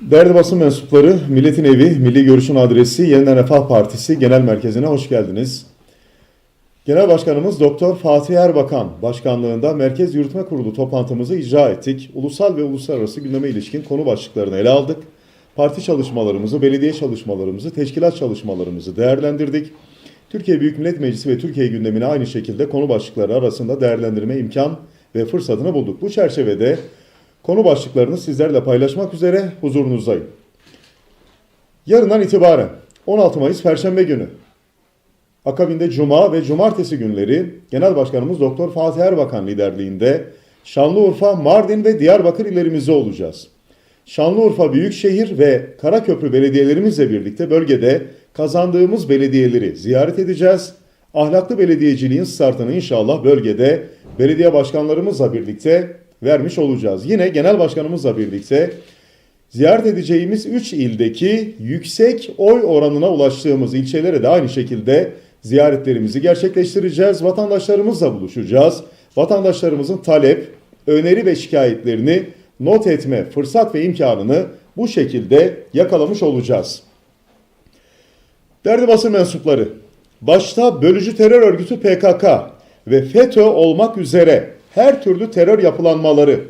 Değerli basın mensupları, Milletin Evi, Milli Görüş'ün adresi Yeniden Refah Partisi Genel Merkezi'ne hoş geldiniz. Genel Başkanımız Doktor Fatih Erbakan başkanlığında Merkez Yürütme Kurulu toplantımızı icra ettik. Ulusal ve uluslararası gündeme ilişkin konu başlıklarını ele aldık. Parti çalışmalarımızı, belediye çalışmalarımızı, teşkilat çalışmalarımızı değerlendirdik. Türkiye Büyük Millet Meclisi ve Türkiye gündemini aynı şekilde konu başlıkları arasında değerlendirme imkan ve fırsatını bulduk. Bu çerçevede konu başlıklarını sizlerle paylaşmak üzere huzurunuzdayım. Yarından itibaren 16 Mayıs Perşembe günü Akabinde Cuma ve Cumartesi günleri Genel Başkanımız Doktor Fatih Erbakan liderliğinde Şanlıurfa, Mardin ve Diyarbakır illerimizde olacağız. Şanlıurfa Büyükşehir ve Karaköprü belediyelerimizle birlikte bölgede kazandığımız belediyeleri ziyaret edeceğiz. Ahlaklı belediyeciliğin startını inşallah bölgede belediye başkanlarımızla birlikte vermiş olacağız. Yine genel başkanımızla birlikte ziyaret edeceğimiz 3 ildeki yüksek oy oranına ulaştığımız ilçelere de aynı şekilde ziyaretlerimizi gerçekleştireceğiz. Vatandaşlarımızla buluşacağız. Vatandaşlarımızın talep, öneri ve şikayetlerini not etme fırsat ve imkanını bu şekilde yakalamış olacağız. Değerli basın mensupları, başta bölücü terör örgütü PKK ve FETÖ olmak üzere her türlü terör yapılanmaları,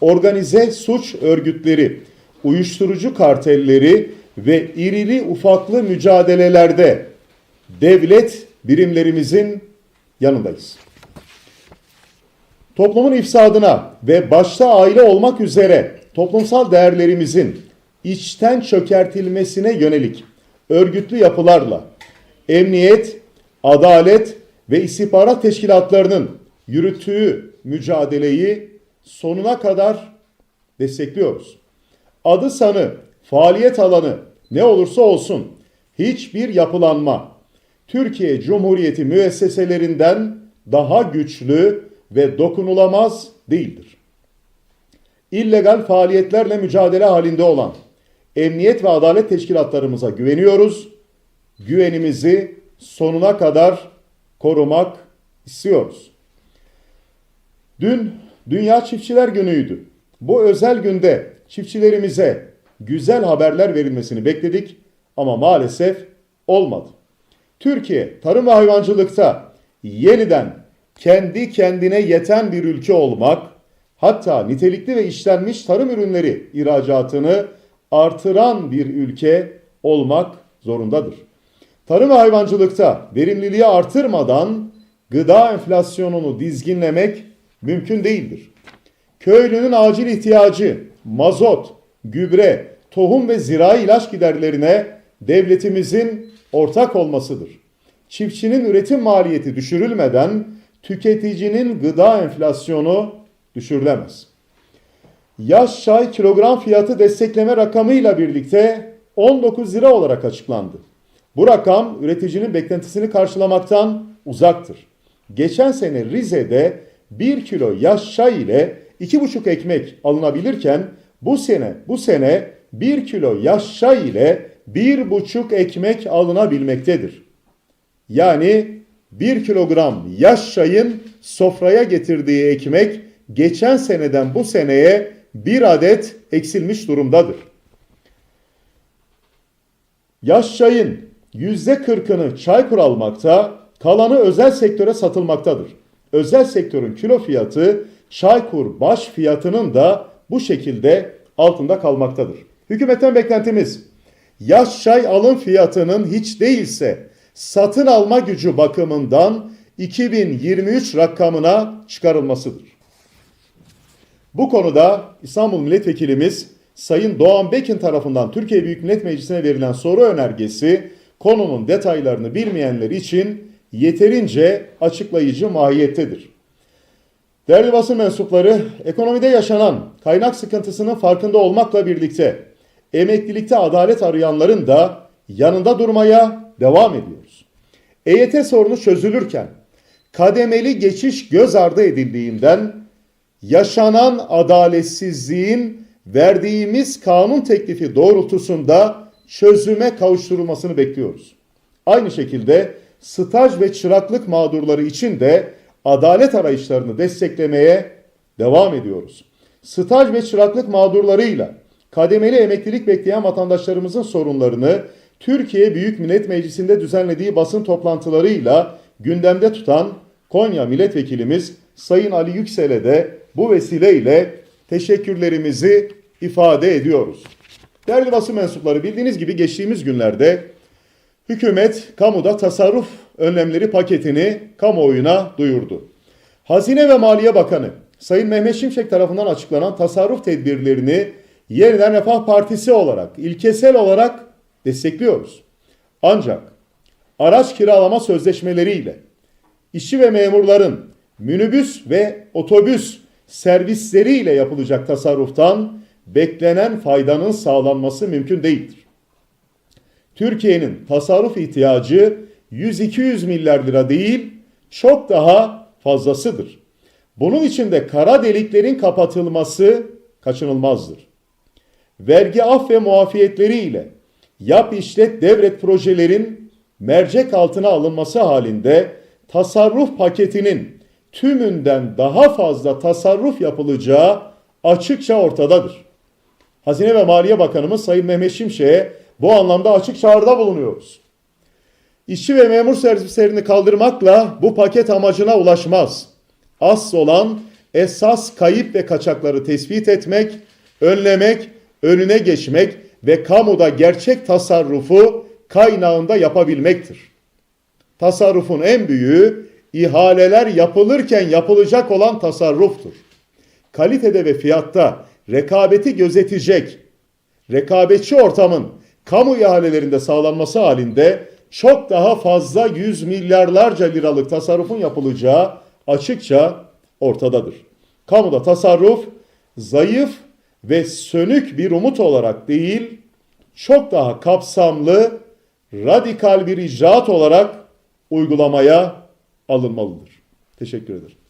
organize suç örgütleri, uyuşturucu kartelleri ve irili ufaklı mücadelelerde devlet birimlerimizin yanındayız. Toplumun ifsadına ve başta aile olmak üzere toplumsal değerlerimizin içten çökertilmesine yönelik örgütlü yapılarla emniyet, adalet ve istihbarat teşkilatlarının yürüttüğü mücadeleyi sonuna kadar destekliyoruz. Adı sanı, faaliyet alanı ne olursa olsun hiçbir yapılanma Türkiye Cumhuriyeti müesseselerinden daha güçlü ve dokunulamaz değildir. İllegal faaliyetlerle mücadele halinde olan emniyet ve adalet teşkilatlarımıza güveniyoruz. Güvenimizi sonuna kadar korumak istiyoruz. Dün Dünya Çiftçiler Günü'ydü. Bu özel günde çiftçilerimize güzel haberler verilmesini bekledik ama maalesef olmadı. Türkiye tarım ve hayvancılıkta yeniden kendi kendine yeten bir ülke olmak, hatta nitelikli ve işlenmiş tarım ürünleri ihracatını artıran bir ülke olmak zorundadır. Tarım ve hayvancılıkta verimliliği artırmadan gıda enflasyonunu dizginlemek mümkün değildir. Köylünün acil ihtiyacı mazot, gübre, tohum ve zirai ilaç giderlerine devletimizin ortak olmasıdır. Çiftçinin üretim maliyeti düşürülmeden tüketicinin gıda enflasyonu düşürülemez. Yaş çay kilogram fiyatı destekleme rakamıyla birlikte 19 lira olarak açıklandı. Bu rakam üreticinin beklentisini karşılamaktan uzaktır. Geçen sene Rize'de 1 kilo yaş çay ile 2,5 ekmek alınabilirken bu sene bu sene 1 kilo yaş çay ile 1,5 ekmek alınabilmektedir. Yani 1 kilogram yaş çayın sofraya getirdiği ekmek geçen seneden bu seneye bir adet eksilmiş durumdadır. Yaş çayın %40'ını Çaykur almakta, kalanı özel sektöre satılmaktadır. Özel sektörün kilo fiyatı Çaykur baş fiyatının da bu şekilde altında kalmaktadır. Hükümetten beklentimiz yaş çay alım fiyatının hiç değilse satın alma gücü bakımından 2023 rakamına çıkarılmasıdır. Bu konuda İstanbul Milletvekilimiz Sayın Doğan Bekin tarafından Türkiye Büyük Millet Meclisi'ne verilen soru önergesi konunun detaylarını bilmeyenler için yeterince açıklayıcı mahiyettedir. Değerli basın mensupları, ekonomide yaşanan kaynak sıkıntısının farkında olmakla birlikte emeklilikte adalet arayanların da yanında durmaya devam ediyoruz. EYT sorunu çözülürken kademeli geçiş göz ardı edildiğinden yaşanan adaletsizliğin verdiğimiz kanun teklifi doğrultusunda çözüme kavuşturulmasını bekliyoruz. Aynı şekilde staj ve çıraklık mağdurları için de adalet arayışlarını desteklemeye devam ediyoruz. Staj ve çıraklık mağdurlarıyla kademeli emeklilik bekleyen vatandaşlarımızın sorunlarını Türkiye Büyük Millet Meclisi'nde düzenlediği basın toplantılarıyla gündemde tutan Konya Milletvekilimiz Sayın Ali Yüksel'e de bu vesileyle teşekkürlerimizi ifade ediyoruz. Değerli basın mensupları bildiğiniz gibi geçtiğimiz günlerde hükümet kamuda tasarruf önlemleri paketini kamuoyuna duyurdu. Hazine ve Maliye Bakanı Sayın Mehmet Şimşek tarafından açıklanan tasarruf tedbirlerini Yeniden Refah Partisi olarak, ilkesel olarak destekliyoruz. Ancak araç kiralama sözleşmeleriyle işçi ve memurların minibüs ve otobüs servisleriyle yapılacak tasarruftan beklenen faydanın sağlanması mümkün değildir. Türkiye'nin tasarruf ihtiyacı 100-200 milyar lira değil, çok daha fazlasıdır. Bunun için de kara deliklerin kapatılması kaçınılmazdır. Vergi af ve muafiyetleriyle yap işlet devret projelerin mercek altına alınması halinde tasarruf paketinin tümünden daha fazla tasarruf yapılacağı açıkça ortadadır. Hazine ve Maliye Bakanımız Sayın Mehmet Şimşek'e bu anlamda açık çağrıda bulunuyoruz. İşçi ve memur servislerini kaldırmakla bu paket amacına ulaşmaz. Asıl olan esas kayıp ve kaçakları tespit etmek, önlemek, önüne geçmek ve kamuda gerçek tasarrufu kaynağında yapabilmektir. Tasarrufun en büyüğü ihaleler yapılırken yapılacak olan tasarruftur. Kalitede ve fiyatta rekabeti gözetecek, rekabetçi ortamın kamu ihalelerinde sağlanması halinde çok daha fazla yüz milyarlarca liralık tasarrufun yapılacağı açıkça ortadadır. Kamuda tasarruf zayıf ve sönük bir umut olarak değil, çok daha kapsamlı, radikal bir icraat olarak uygulamaya alınmalıdır. Teşekkür ederim.